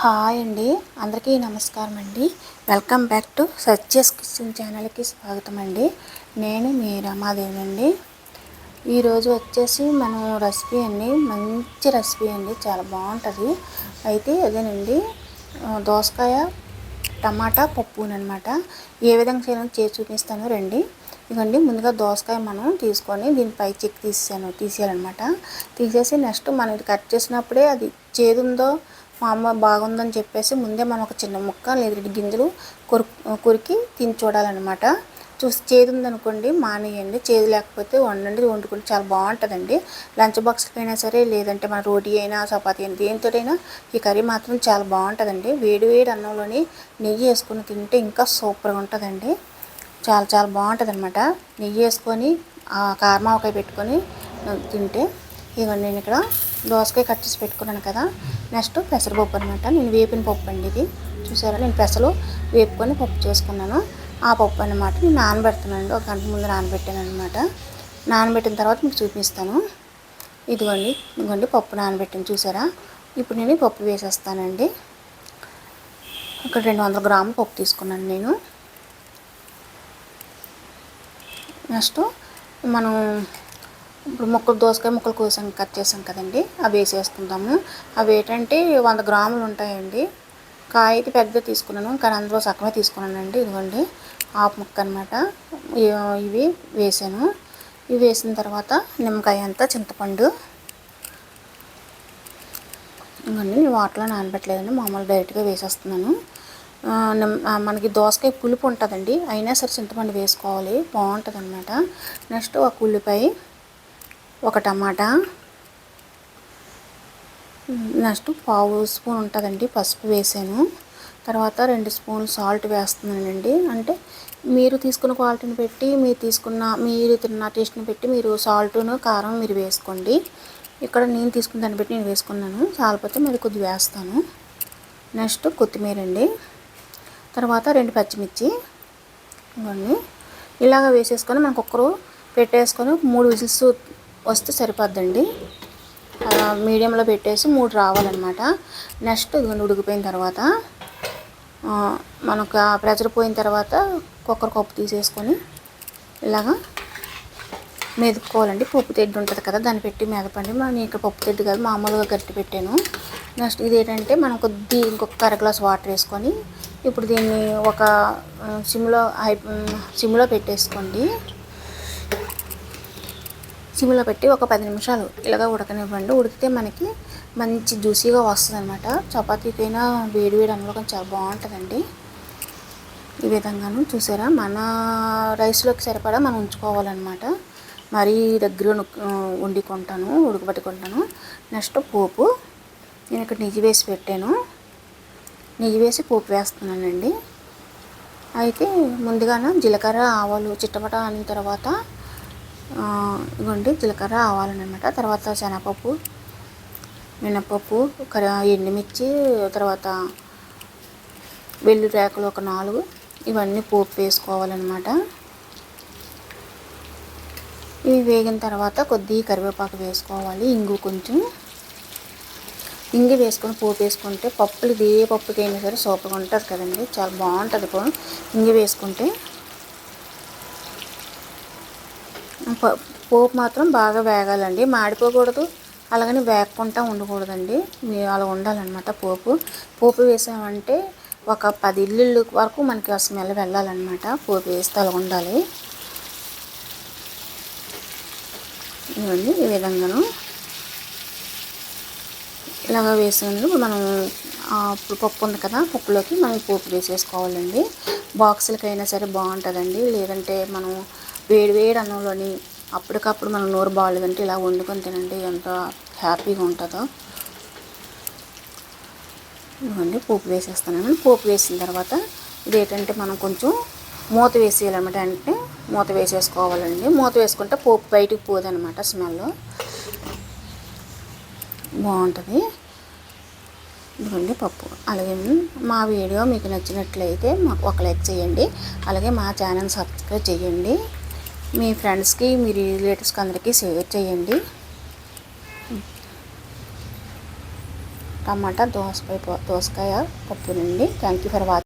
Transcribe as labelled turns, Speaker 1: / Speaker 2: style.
Speaker 1: Hi అండి. అందరికీ నమస్కారం అండి. Welcome back to Satya's kitchen ఛానల్కి స్వాగతం అండి. నేను మీ రమాదేవి అండి. ఈరోజు వచ్చేసి మనం రెసిపీ అండి. మంచి రెసిపీ అండి. చాలా బాగుంటుంది. అయితే అదేనండి దోసకాయ టమాటా పప్పునమాట ఏ విధంగా చేయాలో చేసి చూపిస్తాను రండి. ఇదండి ముందుగా దోసకాయ మనం తీసుకొని దీని పై చెక్ తీసాను తీసేయాలన్నమాట. తీసేసి నెక్స్ట్ మనం ఇది కట్ చేసినప్పుడే అది చేదుందో మా అమ్మ బాగుందని చెప్పేసి ముందే మనం ఒక చిన్న ముక్క లేదా రెండు గింజలు కొరు కొరికి తిని చూడాలన్నమాట. చూసి చేదు ఉందనుకోండి మానేయండి. చేదు లేకపోతే వండండి. వండుకుంటే చాలా బాగుంటుందండి. లంచ్ బాక్స్కైనా సరే లేదంటే మన రోటీ అయినా చపాతీ అయినా దేనితోటైనా ఈ కర్రీ మాత్రం చాలా బాగుంటుందండి. వేడి వేడి అన్నంలోని నెయ్యి వేసుకుని తింటే ఇంకా సూపర్గా ఉంటుందండి. చాలా చాలా బాగుంటుంది అనమాట నెయ్యి వేసుకొని కారమావకాయ పెట్టుకొని తింటే ఇదిగోండి నేను ఇక్కడ దోసకాయ కట్ చేసి పెట్టుకున్నాను కదా. నెక్స్ట్ పెసరపప్పు అనమాట నేను వేపిన పప్పు అండి ఇది. చూసారా? నేను పెసలు వేపుకొని పప్పు చేసుకున్నాను. ఆ పప్పు అనమాట నేను నానబెడుతున్నాను ఒక గంట ముందు నానబెట్టాను అనమాట నానబెట్టిన తర్వాత మీకు చూపిస్తాను. ఇదిగోండి ఇదిగోండి పప్పు నానబెట్టాను. చూసారా? ఇప్పుడు నేను పప్పు వేసేస్తానండి. ఇక్కడ రెండు వందల గ్రాముల పప్పు తీసుకున్నాను నేను. నెక్స్ట్ మనం ఇప్పుడు ముక్కలు దోసకాయ ముక్కలు కోసాం కట్ చేసాం కదండి. అవి వేసేసుకుందాము. అవి ఏంటంటే వంద గ్రాములు ఉంటాయండి. కాయ అయితే పెద్ద తీసుకున్నాను కానీ అందులో సగమే తీసుకున్నానండి. ఇదిగోండి ఆపు ముక్క అనమాట ఇవి వేసాను. ఇవి వేసిన తర్వాత నిమ్మకాయ అంతా చింతపండు. ఇవన్నీ నేను వాటర్లో నానబెట్టలేదండి మామూలు డైరెక్ట్గా వేసేస్తున్నాను. మనకి దోసకాయ పులుపు ఉంటుందండి. అయినా సరే చింతపండు వేసుకోవాలి బాగుంటుంది అనమాట నెక్స్ట్ ఒక ఉల్లిపాయ. ఒక టమాటా. నెక్స్ట్ పావు స్పూన్ ఉంటుందండి పసుపు వేసాను. తర్వాత రెండు స్పూన్లు సాల్ట్ వేస్తున్నానండి. అంటే మీరు తీసుకున్న క్వాలిటీని పెట్టి మీరు తీసుకున్న మీరు తిన్న టేస్ట్ని పెట్టి మీరు సాల్ట్ను కారం మీరు వేసుకోండి. ఇక్కడ నేను తీసుకున్న దాన్ని బట్టి నేను వేసుకున్నాను. చాలపోతే మరి కొద్దిగా వేస్తాను. నెక్స్ట్ కొత్తిమీర అండి తర్వాత రెండు పచ్చిమిర్చి. ఇవన్నీ ఇలాగ వేసేసుకొని మనం కుక్కరు పెట్టేసుకొని మూడు విజిల్స్ వస్తే సరిపోద్దండి. మీడియంలో పెట్టేసి మూడు రావాలన్నమాట. నెక్స్ట్ ఇదిగోండి ఉడికిపోయిన తర్వాత మనకు ఆ ప్రెషర్ పోయిన తర్వాత కుక్కర్ కప్పు తీసేసుకొని ఇలాగా మెదుపుకోవాలండి. పప్పు తెడ్డు ఉంటుంది కదా దాన్ని పెట్టి మెదపండి. నేను ఇక్కడ పప్పు తెడ్డు కాదు మామూలుగా గట్టి పెట్టాను. నెక్స్ట్ ఇది ఏంటంటే మనం కొద్ది ఇంకొక అర గ్లాస్ వాటర్ వేసుకొని ఇప్పుడు దీన్ని ఒక సిమ్లో హై సిమ్లో పెట్టేసుకోండి. సిమ్లో పెట్టి ఒక పది నిమిషాలు ఇలాగ ఉడకనివ్వండి. ఉడికితే మనకి మంచి జ్యూసీగా వస్తుంది అనమాట చపాతీకైనా వేడి వేడి అన్నంలో కొంచెం చాలా బాగుంటుందండి. ఈ విధంగాను చూసారా? మన రైస్లోకి సరిపడా మనం ఉంచుకోవాలన్నమాట. మరీ దగ్గర వండుకుంటాను ఉడకబెట్టుకుంటాను నెక్స్ట్ పోపు. నేను ఇక్కడ నెయ్యి వేసి పెట్టాను. నెయ్యి వేసి పోపు వేస్తున్నానండి. అయితే ముందుగానే జీలకర్ర ఆవాలు చిట్టపట అనిన తర్వాత ఇగోండి జీలకర్ర ఆవాలన్నమాట తర్వాత శనగపప్పు మినపప్పు కర ఎండుమిర్చి తర్వాత వెల్లు రేకలు ఒక నాలుగు ఇవన్నీ పోపు వేసుకోవాలన్నమాట ఇవి వేగిన తర్వాత కొద్దిగా కరివేపాకు వేసుకోవాలి ఇంగు కొంచెం. ఇంగి వేసుకొని పోపు వేసుకుంటే పప్పులు ఇది ఏ పప్పుకైనా సరే సూపర్గా ఉంటుంది కదండి చాలా బాగుంటుంది. ఇంగి వేసుకుంటే పోపు మాత్రం బాగా వేగాలండి. మాడిపోకూడదు. అలాగని వేగకుండా ఉండకూడదండి. అలా ఉండాలన్నమాట పోపు. పోపు వేసామంటే ఒక పది ఇల్లు వరకు మనకి ఆ స్మెల్ వెళ్ళాలన్నమాట. పోపు వేస్తే అలా ఉండాలి. ఇవన్నీ ఈ విధంగాను. ఇలాగ వేసినందుకు మనం ఇప్పుడు పప్పు ఉంది కదా పప్పులోకి మనం పోపు వేసేసుకోవాలండి. బాక్సులకైనా సరే బాగుంటుందండి. లేదంటే మనం వేడి వేడి అన్నంలోని అప్పటికప్పుడు మనం నోరు బాగాలేదంటే ఇలా వండుకొని తినండి ఎంత హ్యాపీగా ఉంటుందో. ఇవ్వండి పోపు వేసేస్తాను పోపు వేసిన తర్వాత ఇదేంటంటే ఏంటంటే మనం కొంచెం మూత వేసేయాలన్నమాట. అంటే మూత వేసేసుకోవాలండి. మూత వేసుకుంటే పోపు బయటికి పోదనమాట స్మెల్. బాగుంటుంది. ఇదిగోండి పప్పు. అలాగే మా వీడియో మీకు నచ్చినట్లయితే మాకు ఒక లైక్ చేయండి. అలాగే మా ఛానల్ సబ్స్క్రైబ్ చేయండి. మీ ఫ్రెండ్స్కి మీ రిలేటివ్స్కి అందరికీ షేర్ చేయండి. టమాటా దోసకాయ దోసకాయ పప్పు నుండి. Thank you for watching